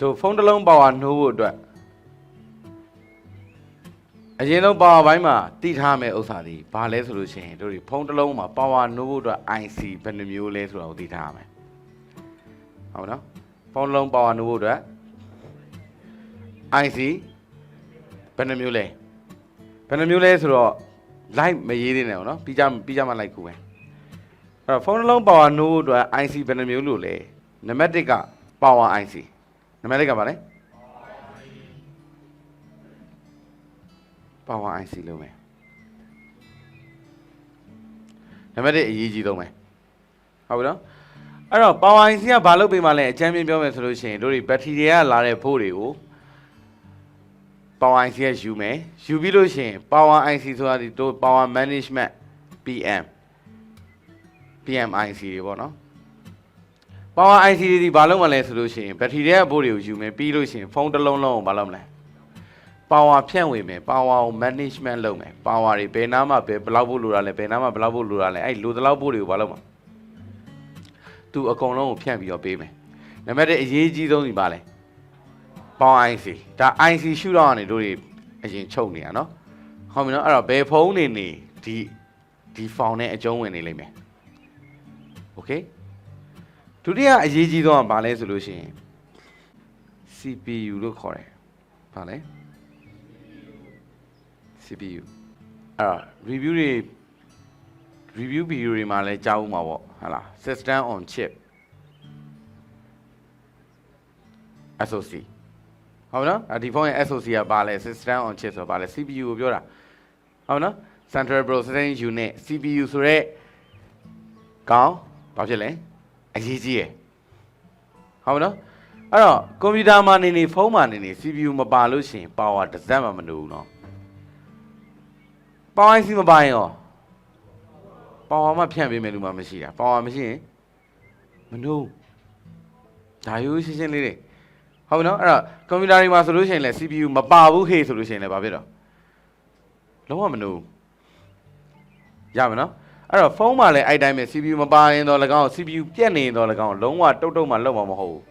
တို့ဖုန်းတစ်လုံးပါဝါနှိုးဖို့အတွက်အရင်ဆုံးပါဝါဘိုင်းမှာတိထားမယ်ဥစ္စာဒီဘာလဲဆိုလို့ရှိရင်တို့ဒီဖုန်းတစ်လုံးမှာပါဝါနှိုးဖို့အတွက် IC ဘယ်နှမျိုးလဲဆိုတာကိုသိထားရမယ်ဟုတ်နော်ဖုန်းတစ်လုံးပါဝါနှိုးဖို့အတွက် IC ဘယ်နှမျိုးလဲဘယ်နှမျိုးလဲဆိုတော့ live မရေးသေးနဲ့ပေါ့နော်ပြီးကြပြီးကြမှ live ကူပဲအဲ့တော့ဖုန်းတစ်လုံးပါဝါနှိုးဖို့အတွက် IC ဘယ်နှမျိုးလို့လဲနံပါတ်1က power IC နံပါတ်1ကပါလဲ power IC လို့မယ်နံပါတ်1အရေးကြီးဆုံးပဲဟုတ်ပြီနော်အဲ့တော့ power IC ကဘာလုပ်ပေးမှလဲအချမ်းပြင်းပြောမယ်ဆိုလို့ရှိရင်တို့ဒီဘက်ထရီတွေကလာတဲ့ဖို့တွေကို power IC ကယူမယ်ယူပြီးလို့ရှိရင် power IC ဆိုတာဒီတို့ power management PM PMIC တွေပေါ့နော် power IC တွေဒီဘာလုပ်မှလဲဆိုလို့ရှိရင်ဘက်ထရီတွေကဘိုးတွေကိုယူမယ်ပြီးလို့ရှိရင်ဖုန်းတစ်လုံးလုံးကိုဘာလုပ်မလဲ power ဖြန့်ဝေမယ် power ကို management လုပ်မယ် power တွေဘယ်နားမှာဘယ်ဘယ်လောက်ဖို့လိုတာလဲဘယ်နားမှာဘယ်လောက်ဖို့လိုတာလဲအဲ့လိုတလောက်ဖို့တွေကိုဘာလုပ်မှာသူအကုန်လုံးကိုဖြန့်ပြီးတော့ပေးမယ်နံပါတ်1အရေးကြီးဆုံးဒီပါလဲ power IC ဒါ IC ရှုတော့ကနေတို့တွေအရင်ချုပ်နေရနော်ဟုတ်ပြီနော်အဲ့တော့ဘယ်ဖုန်းနေနေဒီဒီဖောင်နဲ့အကျုံးဝင်နေလိမ့်မယ် okay ဒုတိယအရေးကြီးဆုံးကဘာလဲဆိုလို့ရှိရင် CPU လို့ခေါ်တယ်။ဘာလဲ CPU အဲ့တော့ review တွေ review video တွေမှာလည်းကြားဦးမှာပေါ့ဟုတ်လား system on chip SoC ဟုတ်နော်အဲ့ဒီဖုန်းရဲ့ SoC ကဘာလဲ system on chip ဆိုတော့ဘာလဲ CPU ကိုပြောတာဟုတ်နော် central processing unit CPU ဆိုရဲကောင်းဘာဖြစ်လဲ အရေးကြီးရယ်ဟုတ်နော်အဲ့တော့ကွန်ပျူတာမှာနေနေဖုန်းမှာနေနေ CPU မပါလို့ရှိရင် power တစ်စက်မှမလိုဘူးနော် power IC မပါရင်ရော power မှဖြန့်ပေးမယ်လူမှမရှိတာ power မရှိရင်မနိုးဒါရိုးရှင်းရှင်းလေးတွေဟုတ်ပြီနော်အဲ့တော့ကွန်ပျူတာတွေမှာဆိုလို့ရှိရင်လည်း CPU မပါဘူးဟေ့ဆိုလို့ရှိရင်လည်းဘာဖြစ်တော့လုံးဝမနိုးရမယ်နော် အဲ့တော့ဖုန်းမှာလည်းအဲ့တိုင်းပဲ CPU မပါရင်တော့၎င်း CPU ပြက်နေရင်တော့၎င်းလုံးဝတုတ်တုတ်မှလုံးမှာမဟုတ်ဘူး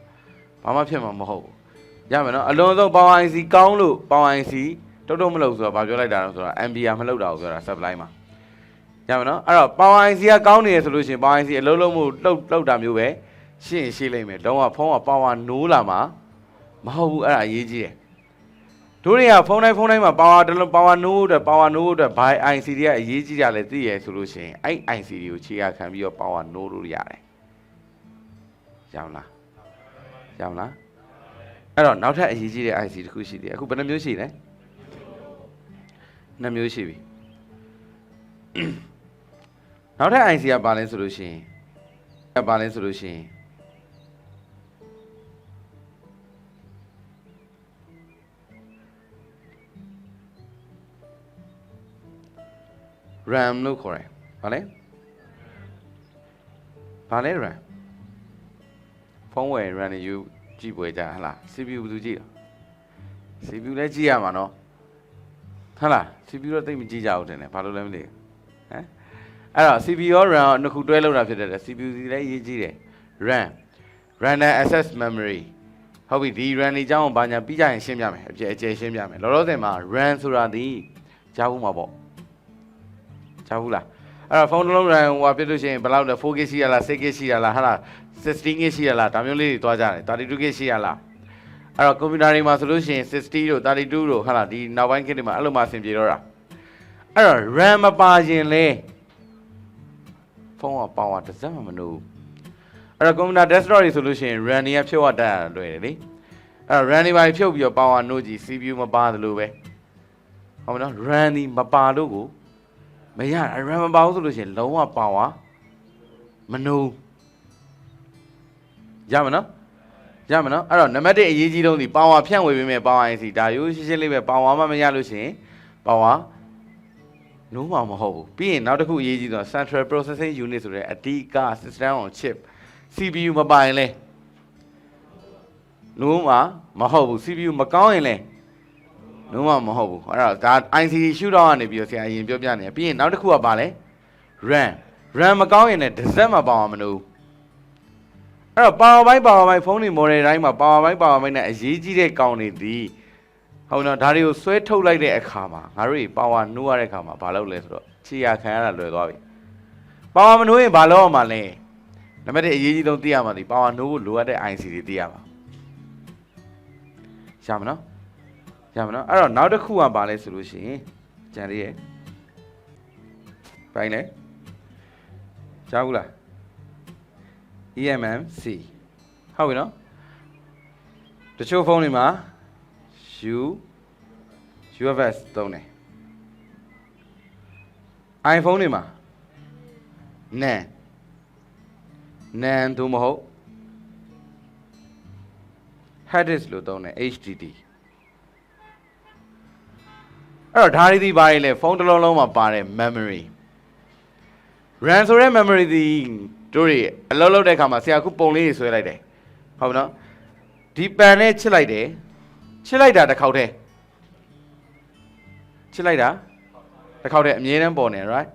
ဘာမှဖြစ်မှာမဟုတ်ဘူးရမယ်နော်အလုံးစုံ power IC ကောင်းလို့ power IC တုတ်တုတ်မလုပ်ဆိုတော့ဘာပြောလိုက်တာလဲဆိုတော့ Ampere မလုပ်တာကိုပြောတာ supply မှာရမယ်နော်အဲ့တော့ power IC ကကောင်းနေရဆိုလို့ရှိရင် power IC အလုံးလုံးမှုလှုပ်လှုပ်တာမျိုးပဲရှင်းရင်ရှင်းလိုက်မယ်လုံးဝဖုန်းက power နိုးလာမှာမဟုတ်ဘူးအဲ့ဒါအရေးကြီးတယ် တို့တွေကဖုန်းတိုင်းဖုန်းတိုင်းမှာ power တလုံး power နိုးတဲ့ power နိုးတဲ့ by IC တွေကအရေးကြီးကြလဲသိရဆိုလို့ရှိရင်အဲ့ IC တွေကိုခြေရခံပြီးတော့ power နိုးလို့ရတယ်ရအောင်လားရအောင်လားအဲ့တော့နောက်ထပ်အရေးကြီးတဲ့ IC တစ်ခုရှိသေးတယ်အခုဘယ်နှမျိုးရှိလဲနှစ်မျိုးရှိပြီနောက်ထပ် IC ကဘာလဲဆိုလို့ရှိရင်ကဘာလဲဆိုလို့ရှိရင် RAM လို့ခေါ်တယ်။ဗာလဲ။ဗာလဲ RAM ။ဖုန်းဝယ် RAM နေယူကြည့်ပွဲကြဟလား။ CPU ဘယ်သူကြည့်တော့။ CPU လည်းကြည့်ရမှာနော်။ဟလား CPU တော့တိတ်မကြည့်ကြဘူးတင်တယ်။ဘာလို့လဲမသိဘူး။ဟမ်။အဲ့တော့ CPU ရော RAM နှစ်ခုတွဲလောက်တာဖြစ်တဲ့အတွက် CPU စီလည်းအရေးကြီးတယ်။ RAM random access memory ဟုတ်ပြီဒီ RAM နေကြောင်းဘာညာပြီးကြရင်ရှင်းပြမယ်အပြည့်အကျယ်ရှင်းပြမယ်လောလောဆယ်မှာ RAM ဆိုတာဒီကြားဘူးမှာပေါ့ ချဘူးလားအဲ့တော့ဖုန်းတစ်လုံးရန်ဟိုဟာပြလို့ရှိရင်ဘယ်လောက်လဲ 4K ရှိရလား 6K ရှိရလားဟာလား 16K ရှိရလားဒါမျိုးလေးတွေတွားကြတယ် 32K ရှိရလားအဲ့တော့ကွန်ပျူတာတွေမှာဆိုလို့ရှိရင်60တို့32တို့ဟာလားဒီနောက်ပိုင်းခေတ်တွေမှာအဲ့လိုမှအဆင်ပြေတော့တာအဲ့တော့ RAM မပါရင်လေဖုန်းကပါဝါတစ်စက်မှမလို့အဲ့တော့ကွန်ပျူတာ desktop တွေဆိုလို့ရှိရင် RAM တွေကဖြုတ်ရတတ်လွယ်တယ်လေအဲ့တော့ RAM တွေပါဖြုတ်ပြီးတော့ power နိုးကြည့် CPU မပါသလိုပဲဟုတ်မလား RAM ဒီမပါလို့ကို မရအရန်မပါဘူးဆိုလို့ရှိရင်လုံးဝပါဝါမနိုးရမနော်ရမနော်အဲ့တော့နံပါတ်1အရေးကြီးဆုံးဒီပါဝါဖြန့်ဝေပေးမယ်ပါဝါ IC ဒါရိုးရှင်းရှင်းလေးပဲပါဝါမှမရလို့ရှိရင်ပါဝါနိုးမှာမဟုတ်ဘူးပြီးရင်နောက်တစ်ခုအရေးကြီးဆုံး Central Processing Unit ဆိုတဲ့အဓိက System on Chip CPU မပါရင်လဲနိုးမှာမဟုတ်ဘူး CPU မကောင်းရင်လဲ လုံးဝမဟုတ်ဘူးအဲ့တော့ဒါ IC ရှုတော့ကနေပြီးတော့ဆရာအရင်ပြောပြနေတယ်ပြီးရင်နောက်တစ်ခုကပါလဲ RAM RAM မကောင်းရင်လည်းတစ်စက်မှပေါအောင်မလို့အဲ့အဲ့တော့ power bank power bank ဖုန်းတွေ model တိုင်းမှာ power bank power bank နဲ့အရေးကြီးတဲ့ကောင်တွေဒီဟုတ်နော်ဒါတွေကိုဆွဲထုတ်လိုက်တဲ့အခါမှာငါတို့တွေ power နှိုးရတဲ့အခါမှာဘာလုပ်လဲဆိုတော့ခြေရခံရတာလွယ်သွားပြီ power မနှိုးရင်ဘာလုပ်ရမှာလဲနံပါတ်1အရေးကြီးဆုံးသိရမှာဒီ power နှိုးဖို့လိုအပ်တဲ့ IC တွေသိရမှာရမနော် ရမနော်အဲ့တော့နောက်တစ်ခုကဘာလဲဆိုလို့ရှိရင်ကြံသေးရဲ့ပိုင်းလဲကြားဘူးလား EMMC ဟုတ်ပြီနော်တချို့ဖုန်းတွေမှာ U UFS သုံးတယ် iPhone တွေမှာ NAN NAN သို့မဟုတ် hard disk လို့သုံးတယ် HDD အဲ့တော့ဒါတွေဒီဘာတွေလဲဖုန်းတစ်လုံးလုံးမှာပါတဲ့ memory RAM ဆိုတဲ့ memory ဒီတို့တွေအလုပ်လုပ်တဲ့အခါမှာဆရာခုပုံလေးတွေဆွဲလိုက်တယ်ဟုတ်ပြီနော်ဒီပန်နဲ့ချစ်လိုက်တယ်ချစ်လိုက်တာတစ်ခေါက်တည်းချစ်လိုက်တာတစ်ခေါက်တည်းအမြဲတမ်းပေါ်နေ right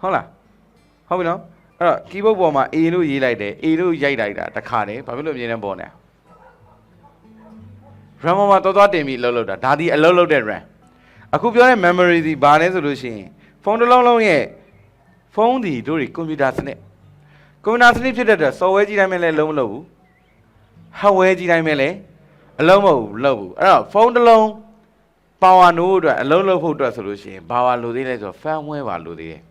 ဟုတ်လားဟုတ်ပြီနော်အဲ့တော့ keyboard ပေါ်မှာ A လို့ရေးလိုက်တယ် A လို့ရိုက်လိုက်တာတစ်ခါတည်းဘာဖြစ်လို့အမြဲတမ်းပေါ်နေ RAM ပေါ်မှာတော်တော်တင်ပြီးအလုပ်လုပ်တာဒါဒီအလုပ်လုပ်တဲ့ RAM အခုပြောတဲ့ memory ဒီဘာလဲဆိုလို့ရှိရင်ဖုန်းတစ်လုံးလုံးရဲ့ဖုန်းဒီတို့တွေကွန်ပျူတာစနစ်ကွန်ပျူတာစနစ်ဖြစ်တဲ့အတွက် software ကြီးတိုင်းပဲလည်းလုံးမလုပ်ဘူး hardware ကြီးတိုင်းပဲလည်းအလုံးမဟုတ်ဘူးလုပ်ဘူးအဲ့တော့ဖုန်းတစ်လုံး power နိုးအတွက်အလုံးလုံးဖို့အတွက်ဆိုလို့ရှိရင်ဘာဝလိုသေးလဲဆိုတော့ firmware ပါလိုသေးတယ်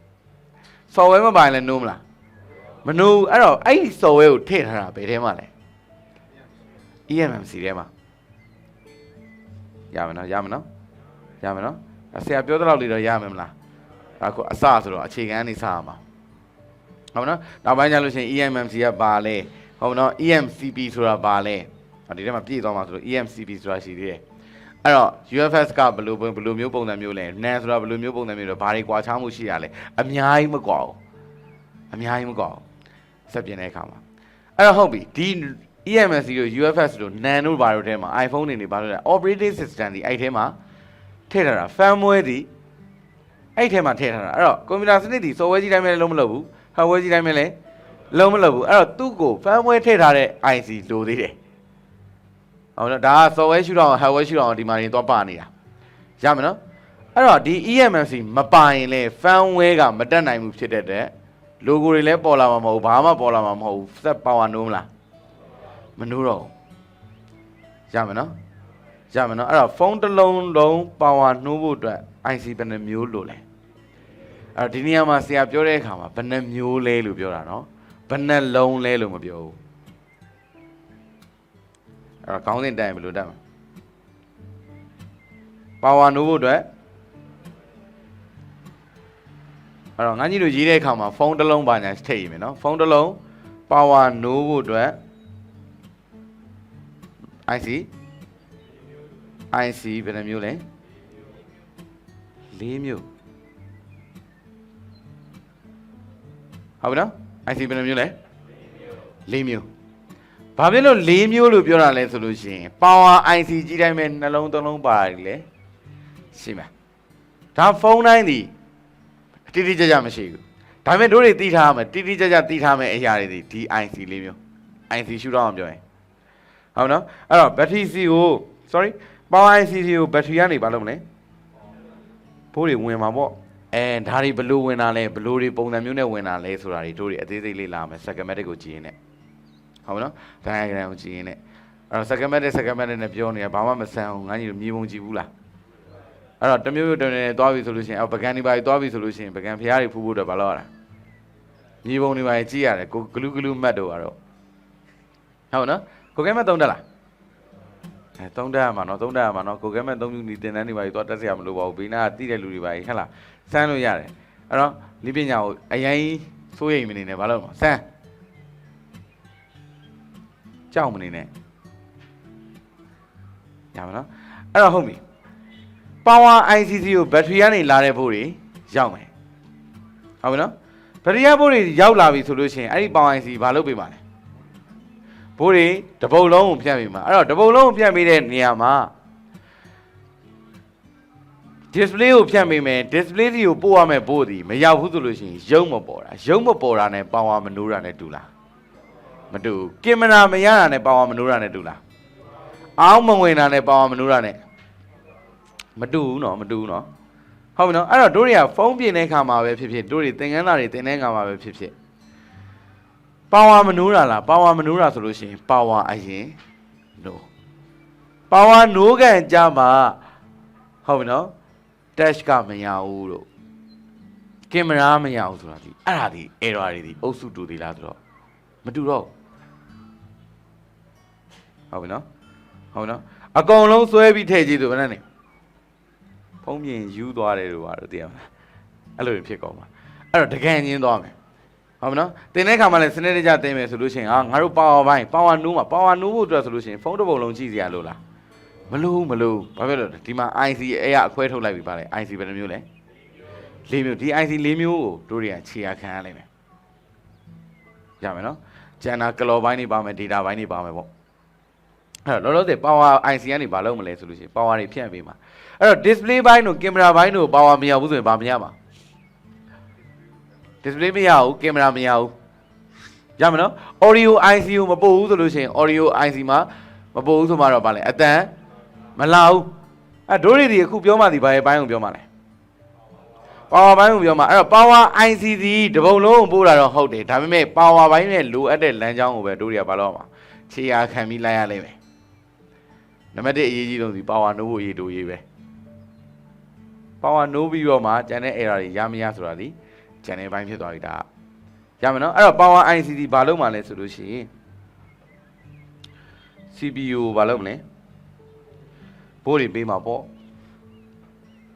software မပိုင်လဲနိုးမလားမနိုးဘူးအဲ့တော့အဲ့ဒီ software ကိုထည့်ထားတာဘယ်ထဲမှာလဲ EMMC ထဲမှာရမယ်နော်ရမယ်နော် ရမယ်နော်အဲ့ဆရာပြောတဲ့လောက်လေးတော့ရမယ်မလားအခုအစဆိုတော့အခြေခံနေစရမှာဟုတ်မနော်နောက်ပိုင်းကျလို့ရှိရင် EMMC ကဘာလဲဟုတ်မနော် EMCP ဆိုတာဘာလဲဟောဒီထဲမှာပြည့်သွားမှာဆိုတော့ EMCP ဆိုတာရှိသေးတယ်အဲ့တော့ UFS ကဘယ်လိုဘယ်လိုမျိုးပုံစံမျိုးလဲ NAND ဆိုတာဘယ်လိုမျိုးပုံစံမျိုးလဲဘာတွေကွာခြားမှုရှိရလဲအများကြီးမကွာဘူးအများကြီးမကွာဘူးဆက်ပြင်တဲ့အခါမှာအဲ့တော့ဟုတ်ပြီဒီ EMC တို့ UFS တို့ NAND တို့ဘာတို့ထဲမှာ iPhone တွေနေဘာလို့လဲ operating system ဒီအဲ့ထဲမှာ ထည့်ထားတာ firmware ဒီအဲ့ထဲမှာထည့်ထားတာအဲ့တော့ကွန်ပျူတာစနစ်ဒီ software ကြီးတိုင်းပဲလုံးမလုပ်ဘူး hardware ကြီးတိုင်းပဲလည်းလုံးမလုပ်ဘူးအဲ့တော့သူ့ကို firmware ထည့်ထားတဲ့ IC လိုသေးတယ်ဟုတ်နော်ဒါက software ရှုတော့ hardware ရှုတော့ဒီမှာနေတော့ပါနေတာရမယ်နော်အဲ့တော့ဒီ EMMC မပါရင်လေ firmware ကမတက်နိုင်ဘူးဖြစ်တဲ့အတွက် logo တွေလည်းပေါ်လာမှာမဟုတ်ဘူးဘာမှပေါ်လာမှာမဟုတ်ဘူး set power နိုးမလားမနိုးတော့ဘူးရမယ်နော် ရမယ်နော်အဲ့တော့ဖုန်းတစ်လုံးလုံး power နှိုးဖို့အတွက် IC ဘယ်နှမျိုးလိုလဲအဲ့တော့ဒီနေရာမှာဆရာပြောတဲ့အခါမှာဘယ်နှမျိုးလဲလို့ပြောတာနော်ဘယ်နှလုံးလဲလို့မပြောဘူးအဲ့တော့ခေါင်းစဉ်တိုင်ဘယ်လိုတက်မလဲ power နှိုးဖို့အတွက်အဲ့တော့ငါကြီးတို့ရေးတဲ့အခါမှာဖုန်းတစ်လုံးပါညာထည့်ရမယ်နော်ဖုန်းတစ်လုံး power နှိုးဖို့အတွက် IC IC ဘယ်နှမျိုးလဲ၄မျိုးဟုတ်ပြီနော် IC ဘယ်နှမျိုးလဲ၄မျိုးဘာဖြစ်လို့၄မျိုးလို့ပြောတာလဲဆိုလို့ရှိရင် power IC ကြီးတိုင်းပဲနှလုံးသုံးလုံးပါတယ်လေရှိမှာဒါဖုန်းတိုင်းဒီတိတိကျကျမရှိဘူးဒါပေမဲ့တို့တွေသိထားရမယ်တိတိကျကျသိထားမယ်အရာတွေဒီဒီ IC ၄မျိုး IC ရှုတော့အောင်ပြောရင်ဟုတ်နော်အဲ့တော့ battery C ကို sorry power IC ကို battery ကနေဘာလုပ်မလဲဘိုးတွေဝင်မှာပေါ့အဲဒါတွေဘလို့ဝင်တာလဲဘလို့တွေပုံစံမျိုးနဲ့ဝင်တာလဲဆိုတာတွေတို့တွေအသေးစိတ်လေ့လာမယ် schematic ကိုကြည့်ရင်လည်းဟုတ်နော် diagram ကိုကြည့်ရင်လည်းအဲ့တော့ schematic schematic နဲ့ပြောနေတာဘာမှမဆန်းဘူးငါကြီးတို့မြေပုံကြည့်ဘူးလားအဲ့တော့တစ်မျိုးမျိုးတနေသွားပြီဆိုလို့ရှိရင်အော်ပကံဒီပါကြီးသွားပြီဆိုလို့ရှိရင်ပကံဖျားတွေဖူးဖို့တော့ဘာလို့ရတာမြေပုံတွေပါကြီးကြည့်ရတယ်ကိုဂလူးဂလူးမှတ်တော့ကတော့ဟုတ်နော်ကိုကဲမဲ့သုံးတက်လား အဲသုံးတက်ရမှာနော်သုံးတက်ရမှာနော်ကိုကဲမဲ့သုံးယူနေတင်တန်းတွေပါကြီးသွားတက်စရာမလိုပါဘူးဘေးနားကတိတဲ့လူတွေပါကြီးဟဲ့လားစမ်းလို့ရတယ်အဲ့တော့ဒီပညာကိုအရင်စိုးရိမ်မနေနဲ့ဘာလို့လဲစမ်းကြောက်မနေနဲ့ရပါနော်အဲ့တော့ဟုတ်ပြီ power ICC ကိုဘက်ထရီကနေလာတဲ့ဘိုးတွေရောက်မယ်ဟုတ်ပြီနော်ဘက်ထရီကဘိုးတွေရောက်လာပြီဆိုလို့ရှိရင်အဲ့ဒီ power IC ဘာလုပ်ပေးမှာလဲ ဘိုးတွေတပုတ်လုံးကိုဖြတ်ပေးမှာအဲ့တော့တပုတ်လုံးကိုဖြတ်ပေးတဲ့နေရာမှာ display ကိုဖြတ်ပေးမယ် display ဒီကိုပို့ရမယ်ဘိုးဒီမရောက်ဘူးဆိုလို့ရှိရင်ရုံးမပေါ်တာရုံးမပေါ်တာနဲ့ power မနိုးတာနဲ့တူလားမမတူဘူးကင်မရာမရတာနဲ့ပါဝါမနိုးတာနဲ့တူလားအောင်းမဝင်တာနဲ့ပါဝါမနိုးတာနဲ့မတူဘူးနော်မတူဘူးနော်ဟုတ်ပြီနော်အဲ့တော့တို့တွေကဖုန်းပြင်တဲ့ခါမှာပဲဖြစ်ဖြစ်တို့တွေသင်ခန်းစာတွေသင်တဲ့ခါမှာပဲဖြစ်ဖြစ် ပါဝါမနိုးတာလားပါဝါမနိုးတာဆိုလို့ရှိရင်ပါဝါအရင်နိုးပါဝါနိုးကန်ကြမှာဟုတ်ပြီနော် touch ကမရဘူးလို့ကင်မရာမရဘူးဆိုတာဒီအဲ့ဒါဒီ error တွေဒီအုပ်စုတူသေးလားဆိုတော့မတူတော့ဘူးဟုတ်ပြီနော်ဟုတ်ပြီနော်အကုန်လုံးစွဲပြီးထည့်ကြည့်သူဘယ်နဲ့နေဖုံးမြင်ယူသွားတယ်လို့ပါတော့သိရမလားအဲ့လိုတွေဖြစ်ကုန်ပါအဲ့တော့တကယ်ညင်းသွားမယ် ဟုတ်ပြီနော်တင်တဲ့ခါမှလည်းစနစ်တကျတင်မယ်ဆိုလို့ရှိရင်ဟာငါတို့ပါဝါပိုင်းပါဝါနိုးမှာပါဝါနိုးဖို့အတွက်ဆိုလို့ရှိရင်ဖုန်းတစ်ပုံလုံးကြည့်စရာလို့လားမလို့မလို့ဘာဖြစ်လို့လဲဒီမှာ IC အဲ့ရအခွဲထုတ်လိုက်ပြီပါလေ IC ဘယ်နှမျိုးလဲ၄မျိုးဒီ IC ၄မျိုးကိုတို့တွေကခြေရခံရလိမ့်မယ်ရမယ်နော်ကျန်တာကလော်ပိုင်းနေပါမယ် data ပိုင်းနေပါမယ်ပေါ့အဲ့တော့လောလောဆယ် power IC ကနေဘာလုပ်မလဲဆိုလို့ရှိရင် power တွေဖြန့်ပေးမှာအဲ့တော့ display ဘိုင်းတို့ camera ဘိုင်းတို့ power မရဘူးဆိုရင်ဘာမရမှာ display မရဘူး camera မရဘူးရမယ်နော် audio IC ကိုမပို့ဘူးဆိုလို့ရှိရင် audio IC မှာမပို့ဘူးဆိုမှတော့ဗာလဲအတန်မလာဘူးအဲ့ဒိုးရီဒီအခုပြောမှဒီဘာရဲ့ဘိုင်းကိုပြောမှလဲ power ဘိုင်းကိုပြောမှအဲ့တော့ power IC ဒီတပုံလုံးကိုပို့တာတော့ဟုတ်တယ်ဒါပေမဲ့ power ဘိုင်းနဲ့လိုအပ်တဲ့လမ်းကြောင်းကိုပဲဒိုးရီကဘာလို့အောင်မှာခြေရာခံပြီးလိုက်ရလိမ့်မယ်နံပါတ်1အရေးကြီးဆုံးဒီ power နိုးဖို့အရေးတိုးရေးပဲ power နိုးပြီးတော့မှကျန်တဲ့ error တွေရမရဆိုတာဒီ ကျန်တဲ့ဘိုင်းဖြစ်သွားပြီဒါရမယ်နော်အဲ့တော့ power ICD ဘာလုပ်မှလဲဆိုလို့ရှိရင် CPU ကိုဘာလုပ်မလဲဘိုးတွေပေးမှာပေါ့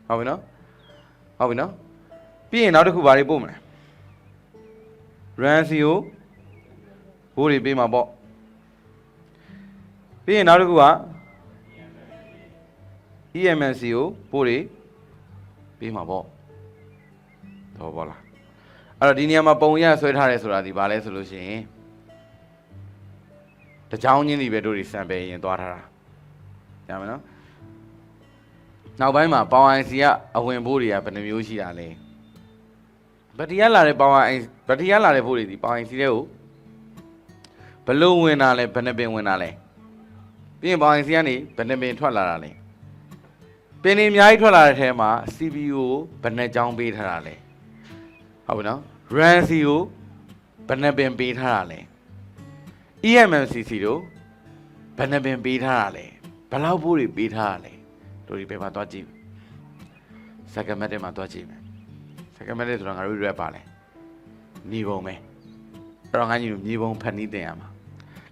ဟုတ်ပြီနော်ဟုတ်ပြီနော်ပြီးရင်နောက်တစ်ခုဘာတွေပို့မလဲ RAM C ကိုဘိုးတွေပေးမှာပေါ့ပြီးရင်နောက်တစ်ခုက EMNC ကိုဘိုးတွေပေးမှာပေါ့တော့ဘောလား အဲ့တော့ဒီနေရာမှာပုံရဆွဲထားတယ်ဆိုတာဒီဘာလဲဆိုလို့ရှိရင်တကြောင်ချင်းဒီပဲတို့တွေစံပယ်ရင်သွားထားတာရမယ်နော်နောက်ပိုင်းမှာပေါင် IC ကအဝင်ဘိုးတွေကဘယ်နှမျိုးရှိတာလဲဘတ်တီရလာတဲ့ပေါင် IC ဘတ်တီရလာတဲ့ဘိုးတွေဒီပေါင် IC တွေကိုဘယ်လို့ဝင်တာလဲဘယ်နှပင်ဝင်တာလဲပြီးရင်ပေါင် IC ကနေဘယ်နှပင်ထွက်လာတာလဲပင်တွေအများကြီးထွက်လာတဲ့ထဲမှာ CPU ကိုဘယ်နှကြောင်းပေးထားတာလဲ ဟုတ်ပြီနော် RAM C ကိုဘယ်နှပင်ပေးထားတာလဲ EMMCC တို့ဘယ်နှပင်ပေးထားတာလဲဘယ်လောက်ဘိုးတွေပေးထားတာလဲတို့ဒီဘယ်မှာသွားကြည့်စက္ကမက်တဲ့မှာသွားကြည့်မယ်စက္ကမက်တဲ့ဆိုတော့ငါတို့ရွက်ပါလဲမြေပုံပဲအဲ့တော့ငါညီတို့မြေပုံဖန်နီးတင်ရမှာ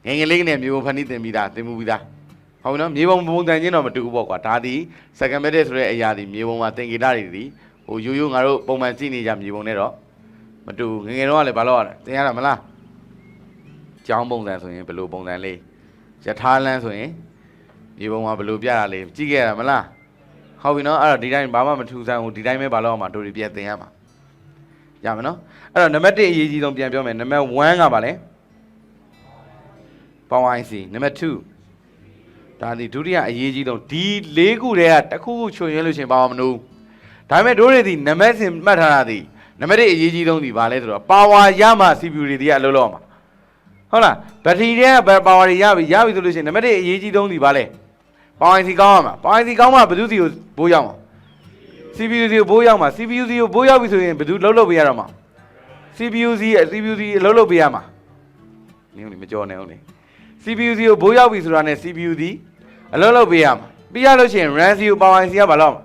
ငယ်ငယ်လေးနဲ့မြေပုံဖန်နီးတင်ပြီးသားတင်မှုပြီးသားဟုတ်နော်မြေပုံပုံတန်ချင်းတော့မတူဘူးပေါ့ကွာဒါဒီစက္ကမက်တဲ့ဆိုတဲ့အရာဒီမြေပုံမှာတင်ဂီတတွေဒီဟိုရိုးရိုးငါတို့ပုံမှန်ကြည့်နေကြမြေပုံနဲ့တော့ မတူဘူးငယ်ငယ်တော့ကလည်းဘာလို့ရလဲတင်ရတာမလားကျောင်းပုံစံဆိုရင်ဘယ်လိုပုံစံလေးယထာလန်းဆိုရင်မြေပုံမှာဘယ်လိုပြတာလေးကြည့်ခဲ့ရမလားဟုတ်ပြီနော်အဲ့တော့ဒီတိုင်းဘာမှမထူဆန်းဘူးဒီတိုင်းပဲဘာလို့အောင်မှာတို့တွေပြန်တင်ရမှာရမယ်နော်အဲ့တော့နံပါတ်1အရေးကြီးဆုံးပြန်ပြောမယ်နံပါတ်1ကဘာလဲ Power IC နံပါတ်2ဒါဒီဒုတိယအရေးကြီးဆုံးဒီ၄ခုတည်းကတစ်ခုခုချွန်ရင်းလို့ရှရင်ပါဝါမနိုးဒါပေမဲ့တို့တွေဒီနံပါတ်စဉ်မှတ်ထားတာဒီ နံပါတ်1အရေးကြီးဆုံးဒီဘာလဲဆိုတော့ပါဝါရမှ CPU တွေဒီကအလုပ်လုပ်အောင်ပါဟုတ်လားဘက်ထရီတွေကပါဝါတွေရပြီရပြီဆိုလို့ရှိရင်နံပါတ်1အရေးကြီးဆုံးဒီဘာလဲပါဝါ IC ကောင်းရမှာပါဝါ IC ကောင်းမှဘယ်သူစီကိုဘိုးရောက်မှာ CPU စီကိုဘိုးရောက်မှာ CPU စီကိုဘိုးရောက်ပြီဆိုရင်ဘယ်သူလှုပ်လှုပ်ပေးရတော့မှာ CPU စီ CPU စီလှုပ်လှုပ်ပေးရမှာနင်းဦးလေမကြောနဲ့ဦးလေ CPU စီကိုဘိုးရောက်ပြီဆိုတာနဲ့ CPU ဒီအလုပ်လုပ်ပေးရမှာပြီးရလို့ရှိရင် RAM စီကို Power IC ကဘာလုပ်မှာ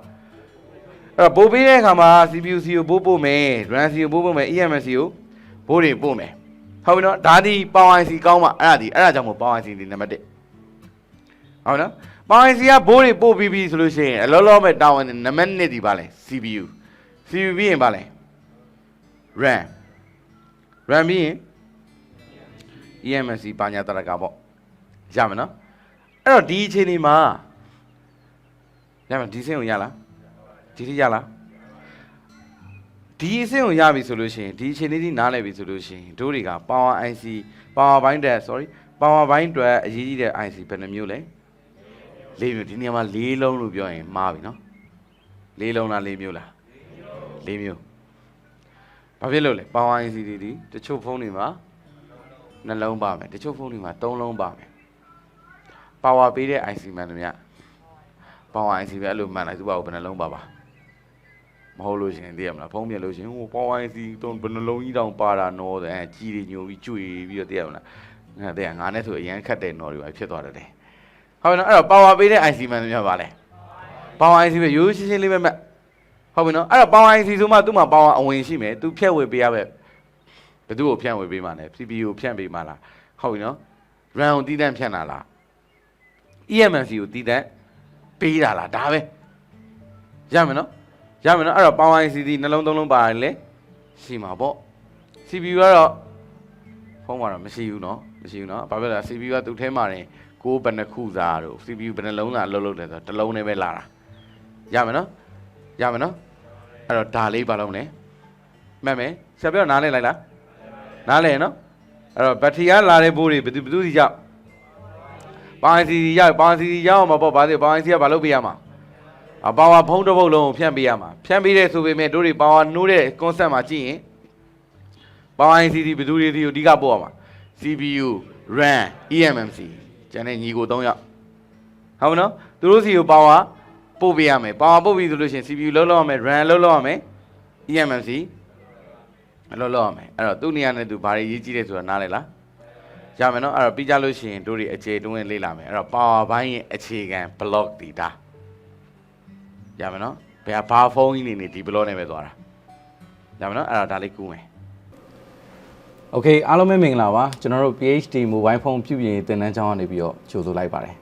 အဲ့တော့ဘိုးပေးတဲ့အခါမှာ CPU စီကိုဘိုးပို့မယ် RAM စီကိုဘိုးပို့မယ် EMS စီကိုဘိုးတွေပို့မယ်ဟုတ်ပြီနော်ဒါဒီ Power IC ကောင်းမှအဲ့ဒါဒီအဲ့ဒါကြောင့်မို့ Power IC ဒီနံပါတ်1ဟုတ်နော် Power IC ကဘိုးတွေပို့ပြီးပြီဆိုလို့ရှိရင်အလောလောမဲ့တာဝန်နံပါတ်1ဒီပါလဲ CPU CPU ပြီးရင်ပါလဲ RAM RAM ပြီးရင် EMSC ပါညာတရကပေါ့ရမယ်နော်အဲ့တော့ဒီအချိန်ဒီမှာရမယ်ဒီစင်းကိုရလား ဒီထိရလားဒီအဆင့်ကိုရပြီဆိုလို့ရှိရင်ဒီအချိန်လေးကြီးနားလည်ပြီဆိုလို့ရှိရင်တို့တွေက Power IC Power ဘိုင်းတဲ့ sorry Power ဘိုင်းအတွက်အရေးကြီးတဲ့ IC ဘယ်နှမျိုးလဲ၄မျိုးဒီနေရာမှာ၄လုံးလို့ပြောရင်မှားပြီနော်၄လုံးလား၄မျိုးလား၄မျိုးဘာဖြစ်လို့လဲ Power IC တွေဒီတချို့ဖုန်းတွေမှာနှလုံးပါမယ်တချို့ဖုန်းတွေမှာ၃လုံးပါမယ်ပါဝါပေးတဲ့ IC မှန်တယ်မြပါဝါ IC ပဲအဲ့လိုမှန်လိုက်သူ့ဘာကိုဘယ်နှလုံးပါပါ မဟုတ်လို့ရှရင်သိရမလားဖုန်းပြလို့ရှရင်ဟိုပါဝါ IC တုံးဘယ်နှလုံးကြီးတောင်ပါတာနော်တဲ့အဲကြီးတွေညိုပြီးကျွေပြီးတော့သိရမလားငါတဲ့ငါနဲ့ဆိုအရန်ခတ်တဲ့နော်တွေပဲဖြစ်သွားတယ်တဲ့ဟုတ်ပြီနော်အဲ့တော့ပါဝါပေးတဲ့ IC မှန်တယ်မြပါလဲပါဝါ IC ပဲရိုးရှင်းရှင်းလေးပဲမှတ်ဟုတ်ပြီနော်အဲ့တော့ပါဝါ IC ဆိုမှသူ့မှာပါဝါအဝင်ရှိမယ်သူဖြတ်ဝေပေးရပဲဘယ်သူ့ကိုဖြန့်ဝေပေးမှာလဲ CPU ကိုဖြန့်ပေးမှာလားဟုတ်ပြီနော် RAM ကိုတီးတန့်ဖြန့်တာလား EMMC ကိုတီးတန့်ပေးတာလားဒါပဲရမယ်နော် ရမယ်နော်အဲ့တော့ Power IC နှလုံးသုံးလုံးပါတယ်လေရှိမှာပေါ့ CPU ကတော့ဖုန်းမှာတော့မရှိဘူးနော်မရှိဘူးနော်ဘာဖြစ်လဲ CPU ကသူ့ထဲမှာနေကိုးဘယ်နှခုစားတို့ CPU ဘယ်နှလုံးသားလှုပ်လှုပ်တယ်ဆိုတော့တစ်လုံးနဲ့ပဲလာတာရမယ်နော်ရမယ်နော်အဲ့တော့ဒါလေးပါလုံးလဲမှတ်မယ်ဆက်ပြောနားလဲလိုက်လားနားလဲနော်အဲ့တော့ဘက်ထရီကလာတဲ့ဘိုးတွေဘယ်သူဘယ်သူစီရောက်ပေါင်စီစီရောက်ပေါင်စီစီရောက်မှာပေါ့ဗာသေးပေါင်စီကဘာလုပ်ပေးရမှာ အပါဝါဖုံးတစ်ပုတ်လုံးကိုဖြန့်ပေးရမှာဖြန့်ပေးတဲ့ဆိုပေမဲ့တို့တွေပါဝါနှိုးတဲ့ concept မှာကြည့်ရင်ပေါင်စီစီဘယ်သူတွေစီကိုအဓိကပို့ရမှာ CPU RAM eMMC ကျန်တဲ့ညီကို၃ယောက်ဟုတ်မနော်သူတို့စီကိုပါဝါပို့ပေးရမယ်ပါဝါပို့ပြီးဆိုလို့ရှိရင် CPU လုံးလုံးရမယ် RAM လုံးလုံးရမယ် eMMC အလုပ်လုပ်ရမယ်အဲ့တော့သူ့နေရာနဲ့သူဘာတွေရေးကြည့်တယ်ဆိုတာနားလဲလားရမယ်နော်အဲ့တော့ပြီးကြလို့ရှိရင်တို့တွေအခြေတွင်းလေ့လာမယ်အဲ့တော့ power ဘိုင်းရဲ့အခြေခံ block တီတာ ရမယ်နော်ဘယ်ဟာဘာဖုန်းကြီးနေနေဒီဘလော့နဲ့ပဲသွားတာရမယ်နော်အဲ့ဒါဒါလေးကူးမယ် Okay အားလုံးပဲမင်္ဂလာပါကျွန်တော်တို့ PhD Mobile Phone ပြုပြင်သင်တန်းကျောင်းကနေပြီးတော့ကြိုဆိုလိုက်ပါတယ်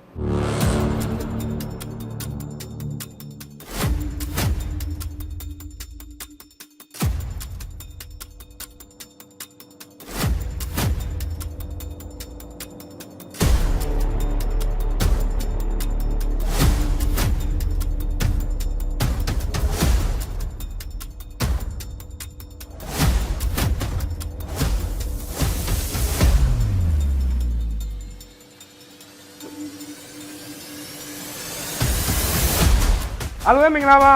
အားလုံးပဲမင်္ဂလာပါ